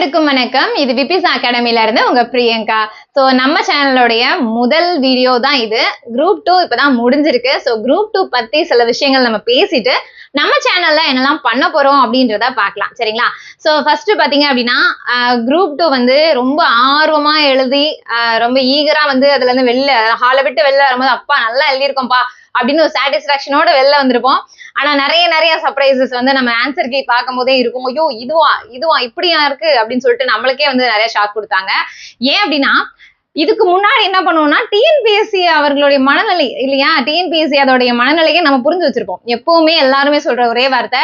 அனைவருக்கும் வணக்கம். இது விபிஸ் அகாடமில இருந்து உங்க பிரியங்கா. ஸோ நம்ம சேனலோடைய முதல் வீடியோ தான் இது. குரூப் டூ இப்பதான் முடிஞ்சிருக்கு. ஸோ குரூப் டூ பத்தி சில விஷயங்கள் நம்ம பேசிட்டு நம்ம சேனல்ல என்னெல்லாம் பண்ண போறோம் அப்படின்றத பார்க்கலாம். சரிங்களா? ஸோ ஃபர்ஸ்ட் பாத்தீங்க அப்படின்னா குரூப் டூ வந்து ரொம்ப ஆர்வமா எழுதி ரொம்ப ஈகரா வந்து அதுல இருந்து வெளில ஹாலை விட்டு வெளில வரும்போது அப்பா நல்லா எழுதியிருக்கோம்ப்பா. அப்படின்னு ஒரு சாட்டிஸ்பாக்சனோட வெளில வந்திருப்போம். ஆனா நிறைய நிறைய சர்ப்ரைசஸ் வந்து நம்ம ஆன்சர் கீ பார்க்கும் போதே இருக்கும். ஐயோ இதுவா இதுவா இப்படியா இருக்கு அப்படின்னு சொல்லிட்டு நம்மளுக்கே வந்து நிறைய ஷாக் கொடுத்தாங்க. ஏன் அப்படின்னா இதுக்கு முன்னாடி என்ன பண்ணுவோம்னா டிஎன்பிஎஸ்சி அவர்களுடைய மனநிலை இல்லையா? டிஎன்பிஎஸ்சி அதோடைய மனநிலையை நம்ம புரிஞ்சு வச்சிருப்போம். எப்பவுமே எல்லாருமே சொல்ற ஒரே வார்த்தை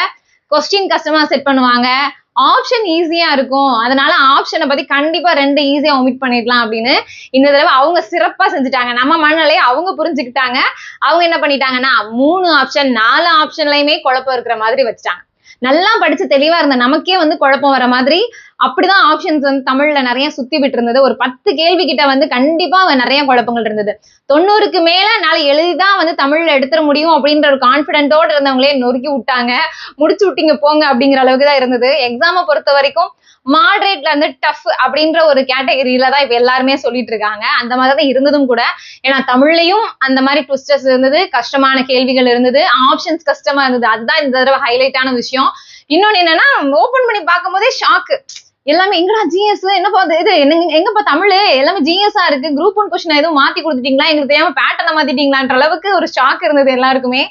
கொஸ்டின் கஷ்டமா செட் பண்ணுவாங்க. ஆப்ஷன் ஈஸியா இருக்கும். அதனால ஆப்ஷனை பத்தி கண்டிப்பா ரெண்டு ஈஸியா ஒமிட் பண்ணிடலாம் அப்படின்னு இந்த தடவை அவங்க சிறப்பா செஞ்சுட்டாங்க. நம்ம மனநிலையை அவங்க புரிஞ்சுக்கிட்டாங்க. அவங்க என்ன பண்ணிட்டாங்கன்னா மூணு ஆப்ஷன் நாலு ஆப்ஷன்லயுமே குழப்பம் இருக்கிற மாதிரி வச்சுட்டாங்க. நல்லா படிச்சு தெளிவா இருந்த நமக்கே வந்து குழப்பம் வர மாதிரி அப்படிதான் ஆப்ஷன்ஸ் வந்து தமிழ்ல நிறைய சுத்தி விட்டு இருந்தது ஒரு பத்து கேள்வி கிட்ட வந்து கண்டிப்பா நிறைய குழப்பங்கள் இருந்தது. தொண்ணூறுக்கு மேல நாளை எழுதிதான் வந்து தமிழ்ல எடுத்துட முடியும் அப்படின்ற ஒரு கான்பிடென்ட்டோட இருந்தவங்களே நொறுக்கி விட்டாங்க. முடிச்சு விட்டீங்க போங்க அப்படிங்கிற அளவுக்கு தான் இருந்தது. எக்ஸாமை பொறுத்த வரைக்கும் மாடரேட்ல இருந்து டஃப் அப்படின்ற ஒரு கேட்டகரியில தான் இப்ப எல்லாருமே சொல்லிட்டு இருக்காங்க. அந்த மாதிரி தான் இருந்ததும் கூட. ஏன்னா தமிழ்லயும் அந்த மாதிரி ட்விஸ்டர்ஸ் இருந்தது கஷ்டமான கேள்விகள் இருந்தது ஆப்ஷன்ஸ் கஷ்டமா இருந்தது. அதுதான் இந்த தடவை ஹைலைட்டான விஷயம். இன்னொன்னு என்னன்னா ஓபன் பண்ணி பார்க்கும் போதே ஷாக்கு எல்லாமே எங்கடா ஜிஎஸ் என்னப்பா இது இது என்னங்க- எங்கப்பா தமிழ்? எல்லாமே ஜிஎஸ்ஆ இருக்கு. குரூப் ஒன் கொஸ்டின் எதுவும் மாத்தி கொடுத்துட்டீங்களா? எங்களுக்கு தெரியாம பேட்டர்னை மாத்திட்டீங்களான்ற அளவுக்கு ஒரு ஷாக் இருந்தது எல்லாருக்குமே.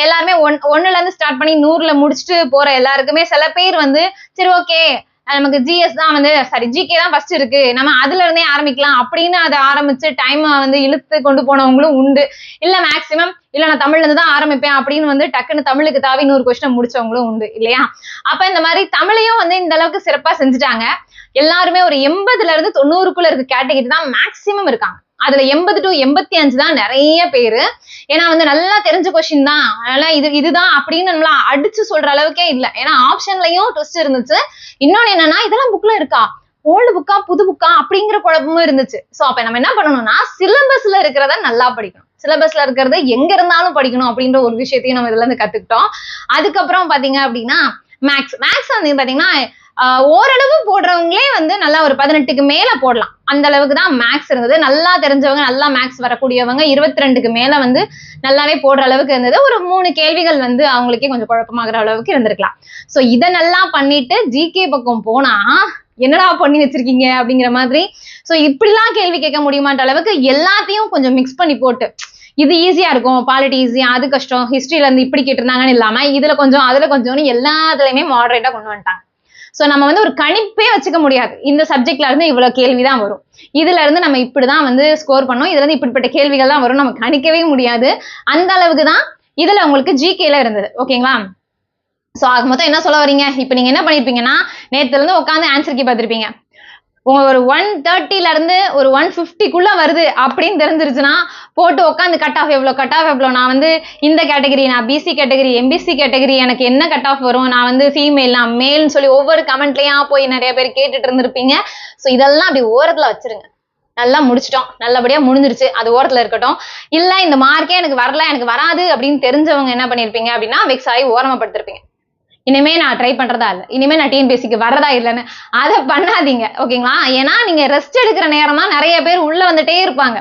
எல்லாருமே ஒன் ஒன்னுல இருந்து ஸ்டார்ட் பண்ணி நூறுல முடிச்சுட்டு போற எல்லாருக்குமே சில பேர் வந்து சரி ஓகே நமக்கு ஜிஎஸ் தான் வந்து சாரி ஜிகே தான் ஃபர்ஸ்ட் இருக்கு. நம்ம அதுல இருந்தே ஆரம்பிக்கலாம். அப்படின்னு அதை ஆரம்பிச்சு டைம் வந்து இழுத்து கொண்டு போனவங்களும் உண்டு. இல்ல மேக்சிமம் இல்ல நான் தமிழ்ல இருந்து தான் ஆரம்பிப்பேன் அப்படின்னு வந்து டக்குன்னு தமிழுக்கு தாவி நூறு கொஸ்டின் முடிச்சவங்களும் உண்டு இல்லையா? அப்ப இந்த மாதிரி தமிழையும் வந்து இந்த அளவுக்கு சிறப்பா செஞ்சுட்டாங்க. எல்லாருமே ஒரு எண்பதுல இருந்து தொண்ணூறுக்குள்ள இருக்க கேட்டகரி தான் மேக்சிமம் இருக்காங்க. அதுல எண்பது டு எண்பத்தி அஞ்சு தான் நிறைய பேரு. ஏன்னா வந்து நல்லா தெரிஞ்ச கொஸ்டின் தான். அதனால இது இதுதான் அப்படின்னு நம்மள அடிச்சு சொல்ற அளவுக்கே இல்லை. ஏன்னா ஆப்ஷன்லயும் ட்விஸ்ட் இருந்துச்சு. இன்னொன்னு என்னன்னா இதெல்லாம் புக்ல இருக்கா? ஓல்டு புக்கா புது புக்கா அப்படிங்கிற குழப்பமும் இருந்துச்சு. சோ அப்ப நம்ம என்ன பண்ணணும்னா சிலபஸ்ல இருக்கிறத நல்லா படிக்கணும். சிலபஸ்ல இருக்கிறத எங்க இருந்தாலும் படிக்கணும் அப்படின்ற ஒரு விஷயத்தையும் நம்ம இதுல இருந்து கத்துக்கிட்டோம். அதுக்கப்புறம் பாத்தீங்க அப்படின்னா மேக்ஸ் மேக்ஸ் வந்து பாத்தீங்கன்னா ஓரளவு போடுறவங்களே வந்து நல்லா ஒரு பதினெட்டுக்கு மேல போடலாம். அந்த அளவுக்கு தான் மேக்ஸ் இருந்தது. நல்லா தெரிஞ்சவங்க நல்லா மேக்ஸ் வரக்கூடியவங்க இருபத்தி ரெண்டுக்கு மேல வந்து நல்லாவே போடுற அளவுக்கு இருந்தது. ஒரு மூணு கேள்விகள் வந்து அவங்களுக்கே கொஞ்சம் குழப்பமாகிற அளவுக்கு இருந்திருக்கலாம். சோ இதை நல்லா பண்ணிட்டு ஜிகே பக்கம் போனா என்னடா பண்ணி வச்சிருக்கீங்க அப்படிங்கிற மாதிரி. சோ இப்படிலாம் கேள்வி கேட்க முடியுமான்ற அளவுக்கு எல்லாத்தையும் கொஞ்சம் மிக்ஸ் பண்ணி போட்டு இது ஈஸியா இருக்கும் பாலிட்டி ஈஸியா அது கஷ்டம் ஹிஸ்டரியில இருந்து இப்படி கேட்டிருந்தாங்கன்னு இல்லாம இதுல கொஞ்சம் அதுல கொஞ்சம்னு எல்லாத்துலயுமே மாடரேட்டா கொண்டு வந்துட்டாங்க. சோ நம்ம வந்து ஒரு கணிப்பே வச்சுக்க முடியாது. இந்த சப்ஜெக்ட்ல இருந்து இவ்வளவு கேள்விதான் வரும். இதுல இருந்து நம்ம இப்படிதான் வந்து ஸ்கோர் பண்ணோம் இதுல இருந்து இப்படிப்பட்ட கேள்விகள் தான் வரும். நம்ம கணிக்கவே முடியாது. அந்த அளவுக்கு தான் இதுல உங்களுக்கு ஜிகேல இருந்தது. ஓகேங்களா சோ ஆக மொத்தம் என்ன சொல்ல வரீங்க இப்போ நீங்க என்ன பண்ணிருப்பீங்கன்னா நேத்துல இருந்து உட்காந்து ஆன்சர் கீ பார்த்திருப்பீங்க. உங்க ஒரு ஒன் தேர்ட்டில இருந்து ஒரு ஒன் ஃபிஃப்டிக்குள்ள வருது அப்படின்னு தெரிஞ்சிருச்சுன்னா போட்டு உட்காந்து கட் ஆஃப் எவ்வளோ கட் ஆஃப் எவ்வளோ நான் வந்து இந்த கேட்டகரி நான் பிசி கேட்டகரி எம்பிசி கேட்டகரி எனக்கு என்ன கட் ஆஃப் வரும்? நான் வந்து ஃபீமேல் நான் மேல்னு சொல்லி ஒவ்வொரு கமெண்ட்லயும் போய் நிறைய பேர் கேட்டுட்டு இருந்திருப்பீங்க. ஸோ இதெல்லாம் அப்படி ஓரத்துல வச்சிருங்க. நல்லா முடிச்சிட்டோம். நல்லபடியா முடிஞ்சிருச்சு. அது ஓரத்துல இருக்கட்டும். இல்ல இந்த மார்க்கே எனக்கு வரல எனக்கு வராது அப்படின்னு தெரிஞ்சவங்க என்ன பண்ணிருப்பீங்க அப்படின்னா வெக்ஸ் ஆகி ஓரமா படுத்திருப்பீங்க. இனிமே நான் ட்ரை பண்றதா இல்லை. இனிமே நான் டிஎன்பிஎஸ்சிக்கு வரதா இல்லைன்னு அதை பண்ணாதீங்க ஓகேங்களா ஏன்னா நீங்க ரெஸ்ட் எடுக்கிற நேரம் தான் நிறைய பேர் உள்ள வந்துட்டே இருப்பாங்க.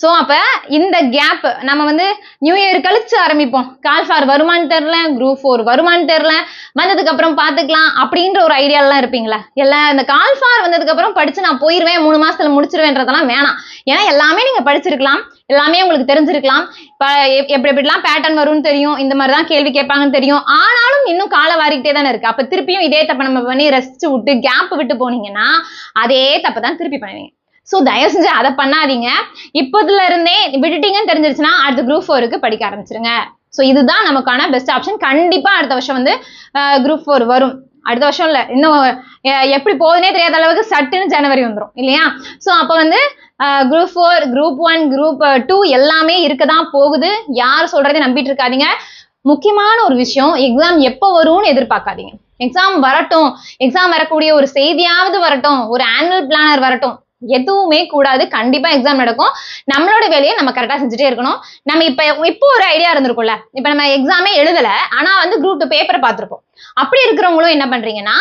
ஸோ அப்ப இந்த கேப் நம்ம வந்து நியூ இயர் கழிச்சு ஆரம்பிப்போம். கால் ஃபார் வருமானு தெரில குரூப் ஃபோர் வருமானு தெரில வந்ததுக்கு அப்புறம் பாத்துக்கலாம் அப்படின்ற ஒரு ஐடியாலாம் இருப்பீங்களா. எல்லா இந்த கால்ஃபார் வந்ததுக்கு அப்புறம் படிச்சு நான் போயிருவேன் மூணு மாசத்துல முடிச்சிருவேன்றதெல்லாம் வேணாம். ஏன்னா எல்லாமே நீங்க படிச்சிருக்கலாம். எல்லாமே உங்களுக்கு தெரிஞ்சிருக்கலாம். இப்போ எப்- எப்படி எப்படிலாம் பேட்டர்ன் வரும்னு தெரியும். இந்த மாதிரி தான் கேள்வி கேட்பாங்கன்னு தெரியும். ஆனாலும் இன்னும் காலை வாரிக்கிட்டே தானே இருக்கு. அப்ப திருப்பியும் இதே தப்ப நம்ம பண்ணி ரெஸ்ட் விட்டு கேப் விட்டு போனீங்கன்னா அதே தப்பை தான் திருப்பி பண்ணுவீங்க. ஸோ தயவு செஞ்சு அதை பண்ணாதீங்க. இப்போதுல இருந்தே விட்டுட்டீங்கன்னு தெரிஞ்சிருச்சுன்னா அடுத்த குரூப் ஃபோருக்கு படிக்க ஆரம்பிச்சிருங்க. ஸோ இதுதான் நமக்கான பெஸ்ட் ஆப்ஷன் கண்டிப்பாக அடுத்த வருஷம் வந்து குரூப் ஃபோர் வரும். அடுத்த வருஷம் இல்லை. இன்னும் எப்படி போகுதுனே தெரியாத அளவுக்கு சட்டுன்னு ஜனவரி வந்துடும் இல்லையா? ஸோ அப்போ வந்து group four group one group two எல்லாமே இருக்க தான் போகுது. யார் சொல்றதை நம்பிட்டு இருக்காதீங்க. முக்கியமான ஒரு விஷயம் எக்ஸாம் எப்போ வரும்னு எதிர்பார்க்காதீங்க. எக்ஸாம் வரட்டும். எக்ஸாம் வரக்கூடிய ஒரு செய்தியாவது வரட்டும். ஒரு ஆனுவல் பிளானர் வரட்டும். எதுவுமே கூடாது. கண்டிப்பா எக்ஸாம் நடக்கும். நம்மளோட வேலையை நம்ம கரெக்டா செஞ்சுட்டே இருக்கணும். நம்ம இப்ப இப்போ ஒரு ஐடியா இருந்திருக்கும்ல. இப்ப நம்ம எக்ஸாமே எழுதல. ஆனா வந்து குரூப் டூ பேப்பரை பார்த்திருப்போம். அப்படி இருக்கிறவங்களும் என்ன பண்றீங்கன்னா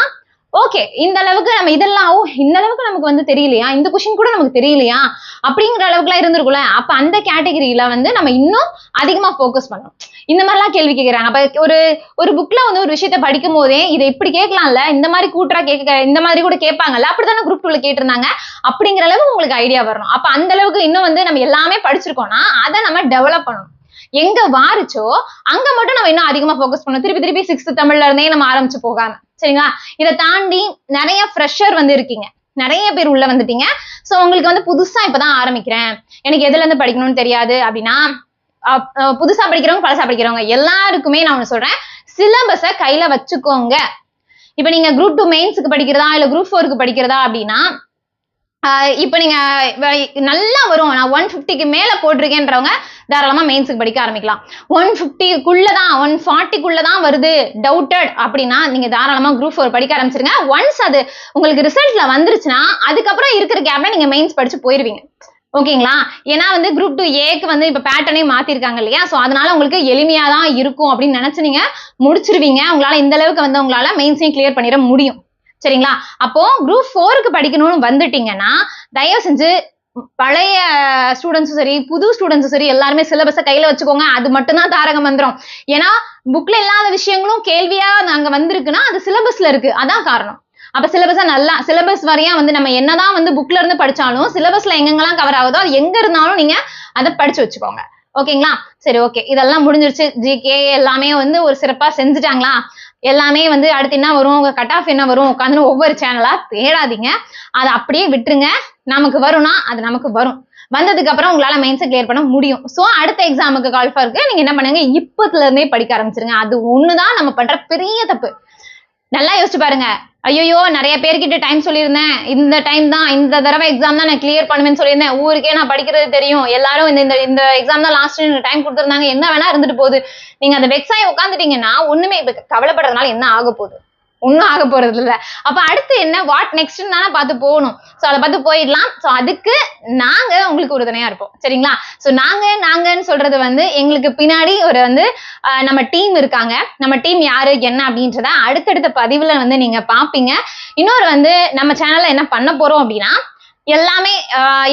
ஓகே இந்த அளவுக்கு நம்ம இதெல்லாம் ஓ இந்த அளவுக்கு நமக்கு வந்து தெரியலையா? இந்த கொஷின் கூட நமக்கு தெரியலையா? அப்படிங்கிற அளவுக்குலாம் இருந்திருக்கும்ல. அப்ப அந்த கேட்டகரியில வந்து நம்ம இன்னும் அதிகமா ஃபோக்கஸ் பண்ணணும். இந்த மாதிரிலாம் கேள்வி கேட்கறாங்க அப்ப ஒரு ஒரு புக்ல வந்து ஒரு விஷயத்த படிக்கும் போதே இதை இப்படி கேட்கலாம்ல? இந்த மாதிரி கூட்டுறா கேட்க இந்த மாதிரி கூட கேட்பாங்கல்ல? அப்படித்தானே குரூப் டூல கேட்டிருந்தாங்க? அப்படிங்கிற அளவுக்கு உங்களுக்கு ஐடியா வரணும். அப்ப அந்த அளவுக்கு இன்னும் வந்து நம்ம எல்லாமே படிச்சிருக்கோம்னா அதை நம்ம டெவலப் பண்ணணும். எங்க வாரிச்சோ அங்க மட்டும் நம்ம இன்னும் அதிகமா ஃபோக்கஸ் பண்ணணும். திருப்பி திருப்பி சிக்ஸ்த் தமிழ்ல இருந்தே நம்ம ஆரம்பிச்சு போகாம. சரிங்களா? இதை தாண்டி நிறைய ஃப்ரெஷர் வந்து இருக்கீங்க. நிறைய பேர் உள்ள வந்துட்டீங்க. சோ உங்களுக்கு வந்து புதுசா இப்பதான் ஆரம்பிக்கிறேன். எனக்கு எதுல இருந்து படிக்கணும்னு தெரியாது அப்படின்னா புதுசா படிக்கிறவங்க பழசா படிக்கிறவங்க எல்லாருக்குமே நான் ஒண்ணு சொல்றேன். சிலபஸை கையில வச்சுக்கோங்க. இப்ப நீங்க குரூப் டூ மெயின்ஸுக்கு படிக்கிறதா இல்ல குரூப் ஃபோருக்கு படிக்கிறதா அப்படின்னா இப்ப நீங்க நல்லா வரும். நான் ஒன் ஃபிஃப்டிக்கு மேல போட்டிருக்கேன்றவங்க தாராளமா மெயின்ஸுக்கு படிக்க ஆரம்பிக்கலாம். ஒன் ஃபிஃப்டிக்குள்ள தான் ஒன் ஃபார்ட்டிக்குள்ள தான் வருது. டவுட்டட் அப்படின்னா நீங்க தாராளமா குரூப் ஃபோர் படிக்க ஆரம்பிச்சிருங்க. ஒன்ஸ் அது உங்களுக்கு ரிசல்ட்ல வந்துருச்சுன்னா அதுக்கப்புறம் இருக்கிற கேப்ல நீங்க மெயின்ஸ் படிச்சு போயிருவீங்க. ஓகேங்களா? ஏன்னா வந்து குரூப் டூ ஏக்கு வந்து இப்ப பேட்டர்னே மாத்திருக்காங்க இல்லையா? சோ அதனால உங்களுக்கு எளிமையா தான் இருக்கும் அப்படின்னு நினைச்சு நீங்க முடிச்சிருவீங்க. உங்களால இந்த அளவுக்கு வந்து உங்களால மெயின்ஸையும் கிளியர் பண்ணிட முடியும். சரிங்களா? அப்போ குரூப் ஃபோருக்கு படிக்கணும்னு வந்துட்டீங்கன்னா தயவு செஞ்சு பழைய ஸ்டூடெண்ட்ஸும் சரி புது ஸ்டூடெண்ட்ஸும் சரி எல்லாருமே சிலபஸை கையில வச்சுக்கோங்க. அது மட்டும்தான் தாரக மந்திரம். ஏன்னா புக்ல இல்லாத விஷயங்களும் கேள்வியா அங்க வந்திருக்குன்னா அது சிலபஸ்ல இருக்கு. அதான் காரணம். அப்ப சிலபஸை நல்லா சிலபஸ் வரையா வந்து நம்ம என்னதான் வந்து புக்ல இருந்து படிச்சாலும் சிலபஸ்ல எங்கெங்கெல்லாம் கவர் ஆகுதோ அது எங்க இருந்தாலும் நீங்க அதை படிச்சு வச்சுக்கோங்க. ஓகேங்களா? சரி ஓகே. இதெல்லாம் முடிஞ்சிருச்சு. ஜிகே எல்லாமே வந்து ஒரு சிறப்பா செஞ்சுட்டாங்களா? எல்லாமே வந்து அடுத்து என்ன வரும்? உங்க கட் ஆஃப் என்ன வரும்? உட்காந்து ஒவ்வொரு சேனலா தேடாதீங்க. அதை அப்படியே விட்டுருங்க. நமக்கு வரும்னா அது நமக்கு வரும். வந்ததுக்கு அப்புறம் உங்களால செட் கிளியர் பண்ண முடியும். ஸோ அடுத்த எக்ஸாமுக்கு கால் கால்ஃபருக்கு நீங்க என்ன பண்ணுங்க? இப்பத்துல இருந்தே படிக்க ஆரம்பிச்சிருங்க. அது ஒண்ணுதான் நம்ம பண்ற பெரிய தப்பு. நல்லா யோசிச்சு பாருங்க. ஐயோ நிறைய பேர்கிட்ட டைம் சொல்லியிருந்தேன். இந்த டைம் தான் இந்த தடவை எக்ஸாம் தான் நான் கிளியர் பண்ணுவேன்னு சொல்லியிருந்தேன். ஊருக்கே நான் படிக்கிறது தெரியும். எல்லாரும் இந்த இந்த இந்த எக்ஸாம் தான் லாஸ்ட் டைம் கொடுத்துருந்தாங்க. என்ன வேணா இருந்துட்டு போகுது. நீங்க அந்த வெக்ஸாய் உட்காந்துட்டீங்கன்னா ஒண்ணுமே இப்ப கவலைப்படுறதுனால என்ன ஆக போகுது? ஒன்றும் ஆக போறது இல்லை அப்போ அடுத்து என்ன? வாட் நெக்ஸ்ட்னு தானே பார்த்து போகணும். ஸோ அதை பார்த்து போயிடலாம். ஸோ அதுக்கு நாங்கள் உங்களுக்கு உறுதுணையாக இருப்போம். சரிங்களா? ஸோ நாங்கள் நாங்கன்னு சொல்றது வந்து எங்களுக்கு பின்னாடி ஒரு வந்து நம்ம டீம் இருக்காங்க. நம்ம டீம் யாரு என்ன அப்படின்றத அடுத்தடுத்த பதிவில் வந்து நீங்கள் பார்ப்பீங்க. இன்னொரு வந்து நம்ம சேனலில் என்ன பண்ண போகிறோம் அப்படின்னா எல்லாமே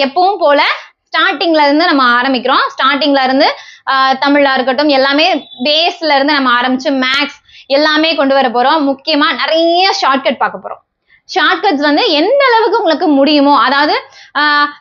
எப்பவும் போல ஸ்டார்டிங்ல இருந்து நம்ம ஆரம்பிக்கிறோம். ஸ்டார்டிங்ல இருந்து தமிழா இருக்கட்டும் எல்லாமே பேஸ்ல இருந்து நம்ம ஆரம்பிச்சு மேக்ஸ் எல்லாமே கொண்டு வர போறோம். முக்கியமா நிறைய ஷார்ட்கட் பார்க்க போறோம். ஷார்ட்கட்ஸ் வந்து எந்த அளவுக்கு உங்களுக்கு முடியுமோ அதாவது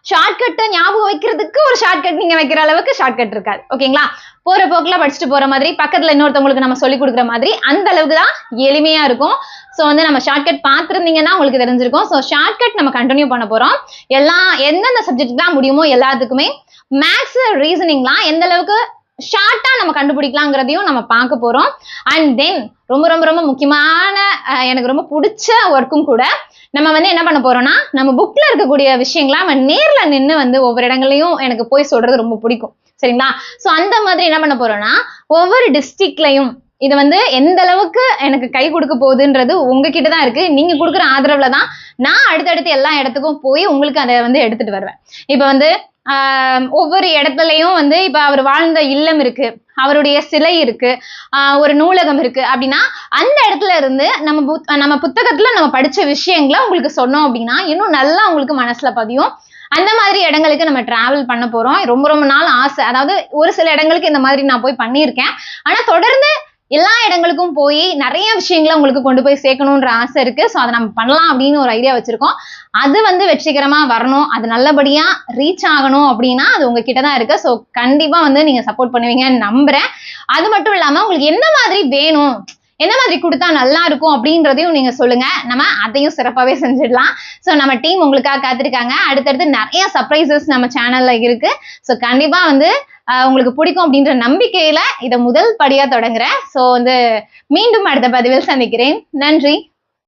ஷார்ட்கட்டை ஞாபகம் வைக்கிறதுக்கு ஒரு ஷார்ட்கட் நீங்க வைக்கிற அளவுக்கு ஷார்ட்கட் இருக்காது. ஓகேங்களா? போற போக்குல படிச்சுட்டு போற மாதிரி பக்கத்துல இன்னொருத்தவங்களுக்கு நம்ம சொல்லி கொடுக்குற மாதிரி அந்த அளவுக்கு தான் எளிமையா இருக்கும். ஸோ வந்து நம்ம ஷார்ட்கட் பார்த்துருந்தீங்கன்னா உங்களுக்கு தெரிஞ்சிருக்கும். ஸோ ஷார்ட்கட் நம்ம கண்டினியூ பண்ண போறோம். எல்லா எந்தெந்த சப்ஜெக்ட்லாம் முடியுமோ எல்லாத்துக்குமே மேக்ஸ் ரீசனிங்லாம் எந்த அளவுக்கு ஷார்ட்டா நம்ம கண்டுபிடிக்கலாங்கிறதையும் நம்ம பார்க்க போறோம். அண்ட் தென் ரொம்ப ரொம்ப ரொம்ப முக்கியமான எனக்கு ரொம்ப பிடிச்ச ஒர்க்கும் கூட நம்ம வந்து என்ன பண்ண போறோம்னா நம்ம புக்ல இருக்கக்கூடிய விஷயங்களை நம்ம நேர்ல நின்று வந்து ஒவ்வொரு இடங்களையும் எனக்கு போய் சொல்றது ரொம்ப பிடிக்கும். சரிங்களா? சோ அந்த மாதிரி என்ன பண்ண போறோம்னா ஒவ்வொரு டிஸ்ட்ரிக்ட்லையும் இது வந்து எந்த அளவுக்கு எனக்கு கை கொடுக்க போகுதுன்றது உங்ககிட்ட தான் இருக்கு. நீங்க கொடுக்குற ஆதரவுல தான் நான் அடுத்தடுத்து எல்லா இடத்துக்கும் போய் உங்களுக்கு அதை வந்து எடுத்துட்டு வருவேன். இப்போ வந்து ஒவ்வொரு இடத்துலையும் வந்து இப்போ அவர் வாழ்ந்த இல்லம் இருக்கு அவருடைய சிலை இருக்கு ஒரு நூலகம் இருக்கு அப்படின்னா அந்த இடத்துல இருந்து நம்ம புத்- நம்ம புத்தகத்துல நம்ம படிச்ச விஷயங்களை உங்களுக்கு சொன்னோம் அப்படின்னா இன்னும் நல்லா உங்களுக்கு மனசுல பதியும். அந்த மாதிரி இடங்களுக்கு நம்ம டிராவல் பண்ண போறோம். ரொம்ப ரொம்ப நாள் ஆசை. அதாவது ஒரு சில இடங்களுக்கு இந்த மாதிரி நான் போய் பண்ணியிருக்கேன். ஆனா தொடர்ந்து எல்லா இடங்களுக்கும் போய் நிறைய விஷயங்களை உங்களுக்கு கொண்டு போய் சேர்க்கணுன்ற ஆசை இருக்கு. ஸோ அதை நம்ம பண்ணலாம் அப்படின்னு ஒரு ஐடியா வச்சிருக்கோம். அது வந்து வெற்றிகரமா வரணும். அது நல்லபடியா ரீச் ஆகணும் அப்படின்னா அது உங்ககிட்ட தான் இருக்கு. ஸோ கண்டிப்பா வந்து நீங்க சப்போர்ட் பண்ணுவீங்கன்னு நம்புறேன். அது மட்டும் இல்லாம உங்களுக்கு என்ன மாதிரி வேணும்? என்ன மாதிரி கொடுத்தா நல்லா இருக்கும் அப்படின்றதையும் நீங்க சொல்லுங்க. நம்ம அதையும் சிறப்பாகவே செஞ்சிடலாம். ஸோ நம்ம டீம் உங்களுக்காக காத்திருக்காங்க. அடுத்தடுத்து நிறைய சர்ப்ரைசஸ் நம்ம சேனல்ல இருக்கு. ஸோ கண்டிப்பா வந்து உங்களுக்கு பிடிக்கும் அப்படின்ற நம்பிக்கையில இதை முதல் படியா தொடங்குறேன். ஸோ வந்து மீண்டும் அடுத்த பதிவில் சந்திக்கிறேன். நன்றி.